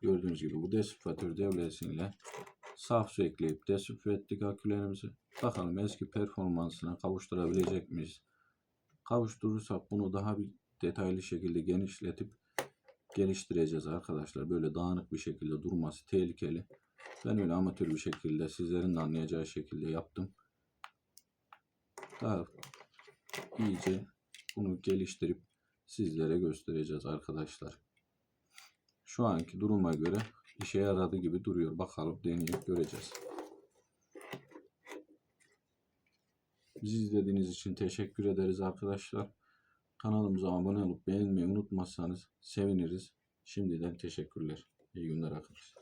Gördüğünüz gibi bu desifratör devresiyle saf su ekleyip desifre ettik akülerimizi. Bakalım eski performansına kavuşturabilecek miyiz? Kavuşturursak bunu daha bir detaylı şekilde genişletip geliştireceğiz arkadaşlar. Böyle dağınık bir şekilde durması tehlikeli. Ben öyle amatör bir şekilde sizlerin de anlayacağı şekilde yaptım. Daha iyice bunu geliştirip sizlere göstereceğiz arkadaşlar. Şu anki duruma göre işe yaradı gibi duruyor. Bakalım deneyip göreceğiz. Bizi izlediğiniz için teşekkür ederiz arkadaşlar. Kanalımıza abone olup beğenmeyi unutmazsanız seviniriz. Şimdiden teşekkürler. İyi günler arkadaşlar.